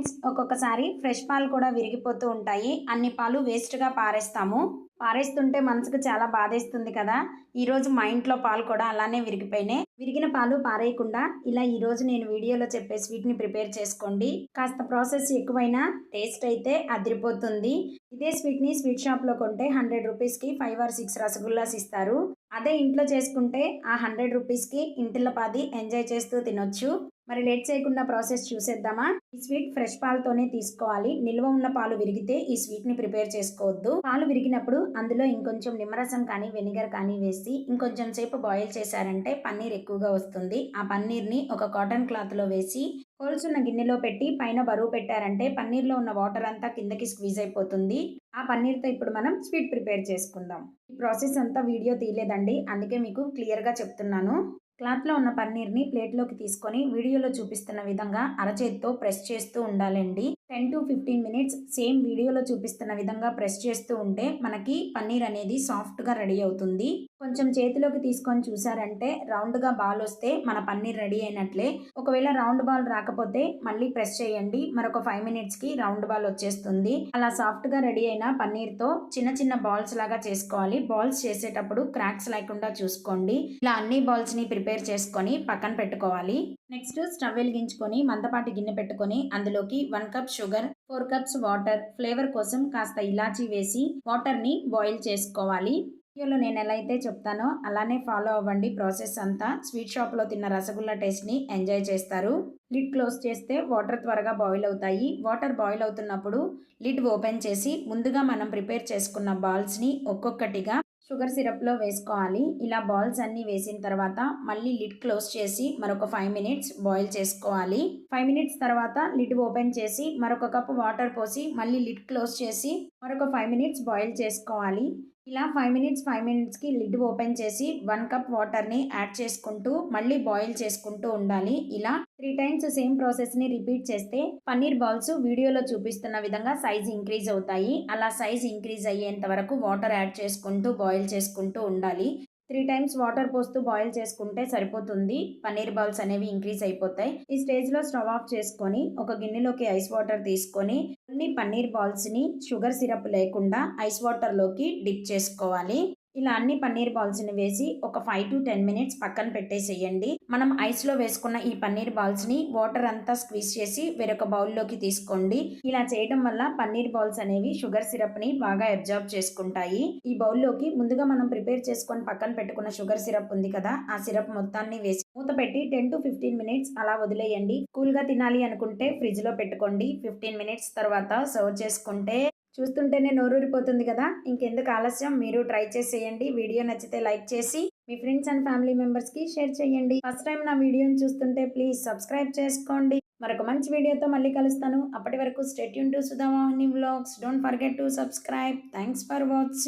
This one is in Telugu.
ఫ్రెండ్స్ ఒక్కొక్కసారి ఫ్రెష్ పాలు కూడా విరిగిపోతూ ఉంటాయి. అన్ని పాలు వేస్ట్గా పారేస్తాము. పారేస్తుంటే మనసుకు చాలా బాధేస్తుంది కదా. ఈరోజు మా ఇంట్లో పాలు కూడా అలానే విరిగిపోయినాయి. విరిగిన పాలు పారేయకుండా ఇలా ఈరోజు నేను వీడియోలో చెప్పే స్వీట్ని ప్రిపేర్ చేసుకోండి. కాస్త ప్రాసెస్ ఎక్కువైనా టేస్ట్ అయితే అదిరిపోతుంది. ఇదే స్వీట్ని స్వీట్ షాప్లో కొంటే హండ్రెడ్ రూపీస్కి ఫైవ్ ఆర్ సిక్స్ రసగుల్లాస్ ఇస్తారు. అదే ఇంట్లో చేసుకుంటే ఆ హండ్రెడ్ రూపీస్కి ఇంటిలో పాది ఎంజాయ్ చేస్తూ తినొచ్చు. మరి లేట్ చేయకుండా ప్రాసెస్ చూసేద్దామా? ఈ స్వీట్ ఫ్రెష్ పాలతోనే తీసుకోవాలి. నిల్వ ఉన్న పాలు విరిగితే ఈ స్వీట్ని ప్రిపేర్ చేసుకోవద్దు. పాలు విరిగినప్పుడు అందులో ఇంకొంచెం నిమ్మరసం కానీ వెనిగర్ కానీ వేసి ఇంకొంచెం సేపు బాయిల్ చేశారంటే పన్నీర్ ఎక్కువగా వస్తుంది. ఆ పన్నీర్ని ఒక కాటన్ క్లాత్లో వేసి కొలుచున్న గిన్నెలో పెట్టి పైన బరువు పెట్టారంటే పన్నీర్లో ఉన్న వాటర్ అంతా కిందకి స్క్వీజ్ అయిపోతుంది. ఆ పన్నీర్తో ఇప్పుడు మనం స్వీట్ ప్రిపేర్ చేసుకుందాం. ఈ ప్రాసెస్ అంతా వీడియో తీయలేదండి. అందుకే మీకు క్లియర్గా చెప్తున్నాను. క్లాత్లో ఉన్న పన్నీర్ని ప్లేట్లోకి తీసుకొని వీడియోలో చూపిస్తున్న విధంగా అరచేతితో ప్రెస్ చేస్తూ ఉండాలండి. Ten to fifteen minutes same వీడియోలో చూపిస్తున్న విధంగా ప్రెస్ చేస్తూ ఉంటే మనకి పన్నీర్ అనేది సాఫ్ట్గా రెడీ అవుతుంది. కొంచెం చేతిలోకి తీసుకొని చూసారంటే రౌండ్గా బాల్ వస్తే మన పన్నీర్ రెడీ అయినట్లే. ఒకవేళ రౌండ్ బాల్ రాకపోతే మళ్ళీ ప్రెస్ చేయండి. మరొక ఫైవ్ మినిట్స్కి రౌండ్ బాల్ వచ్చేస్తుంది. అలా సాఫ్ట్గా రెడీ అయిన పన్నీర్తో చిన్న చిన్న బాల్స్ లాగా చేసుకోవాలి. బాల్స్ చేసేటప్పుడు క్రాక్స్ లేకుండా చూసుకోండి. ఇలా అన్ని బాల్స్ని ప్రిపేర్ చేసుకొని పక్కన పెట్టుకోవాలి. నెక్స్ట్ స్టవ్ వెలిగించుకొని మందపాటి గిన్నె పెట్టుకొని అందులోకి one cup sugar four cups water flavour కోసం కాస్త ఇలాచీ వేసి వాటర్ని బాయిల్ చేసుకోవాలి. వీడియోలో నేను ఎలా అయితే చెప్తానో అలానే ఫాలో అవ్వండి. ప్రాసెస్ అంతా స్వీట్ షాప్లో తిన్న రసగుల్లా టేస్ట్ని ఎంజాయ్ చేస్తారు. లిడ్ క్లోజ్ చేస్తే వాటర్ త్వరగా బాయిల్ అవుతాయి. వాటర్ బాయిల్ అవుతున్నప్పుడు లిడ్ ఓపెన్ చేసి ముందుగా మనం ప్రిపేర్ చేసుకున్న బాల్స్ని ఒక్కొక్కటిగా షుగర్ సిరప్లో వేసుకోవాలి. ఇలా బాల్స్ అన్నీ వేసిన తర్వాత మళ్ళీ లిడ్ క్లోజ్ చేసి మరొక ఫైవ్ మినిట్స్ బాయిల్ చేసుకోవాలి. ఫైవ్ మినిట్స్ తర్వాత లిడ్ ఓపెన్ చేసి మరొక కప్ వాటర్ పోసి మళ్ళీ లిడ్ క్లోజ్ చేసి మరొక ఫైవ్ మినిట్స్ బాయిల్ చేసుకోవాలి. ఇలా ఫైవ్ మినిట్స్ ఫైవ్ మినిట్స్కి లిడ్ ఓపెన్ చేసి వన్ కప్ వాటర్ని యాడ్ చేసుకుంటూ మళ్ళీ బాయిల్ చేసుకుంటూ ఉండాలి. ఇలా త్రీ టైమ్స్ సేమ్ ప్రాసెస్ని రిపీట్ చేస్తే పన్నీర్ బాల్స్ వీడియోలో చూపిస్తున్న విధంగా సైజ్ ఇంక్రీజ్ అవుతాయి. అలా సైజ్ ఇంక్రీజ్ అయ్యేంత వరకు వాటర్ యాడ్ చేసుకుంటూ బాయిల్ చేసుకుంటూ ఉండాలి. త్రీ టైమ్స్ వాటర్ పోస్తూ బాయిల్ చేసుకుంటే సరిపోతుంది. పన్నీర్ బాల్స్ అనేవి ఇంక్రీజ్ అయిపోతాయి. ఈ స్టేజ్లో స్టవ్ ఆఫ్ చేసుకొని ఒక గిన్నెలోకి ఐస్ వాటర్ తీసుకొని అన్ని పన్నీర్ బాల్స్ని షుగర్ సిరప్ లేకుండా ఐస్ వాటర్లోకి డిప్ చేసుకోవాలి. ఇలా అన్ని పన్నీర్ బాల్స్ని వేసి ఒక ఫైవ్ టు టెన్ మినిట్స్ పక్కన పెట్టేసేయండి. మనం ఐస్లో వేసుకున్న ఈ పన్నీర్ బాల్స్ని వాటర్ అంతా స్క్వీజ్ చేసి వేరొక బౌల్లోకి తీసుకోండి. ఇలా చేయడం వల్ల పన్నీర్ బాల్స్ అనేవి షుగర్ సిరప్ని బాగా అబ్జర్వ్ చేసుకుంటాయి. ఈ బౌల్లోకి ముందుగా మనం ప్రిపేర్ చేసుకొని పక్కన పెట్టుకున్న షుగర్ సిరప్ ఉంది కదా ఆ సిరప్ మొత్తాన్ని వేసి మూత పెట్టి టెన్ టు ఫిఫ్టీన్ మినిట్స్ అలా వదిలేయండి. కూల్గా తినాలి అనుకుంటే ఫ్రిడ్జ్లో పెట్టుకోండి. ఫిఫ్టీన్ మినిట్స్ తర్వాత సర్వ్ చేసుకుంటే చూస్తుంటేనే నోరూరిపోతుంది కదా. ఇంకెందుకు ఆలస్యం? మీరు ట్రై చేసేయండి. వీడియో నచ్చితే లైక్ చేసి మీ ఫ్రెండ్స్ అండ్ ఫ్యామిలీ మెంబర్స్కి షేర్ చేయండి. ఫస్ట్ టైం నా వీడియోని చూస్తుంటే ప్లీజ్ సబ్స్క్రైబ్ చేసుకోండి. మరొక మంచి వీడియోతో మళ్ళీ కలుస్తాను. అప్పటి వరకు stay tune to Sudhamohini vlogs. Don't forget to subscribe. Thanks for watching.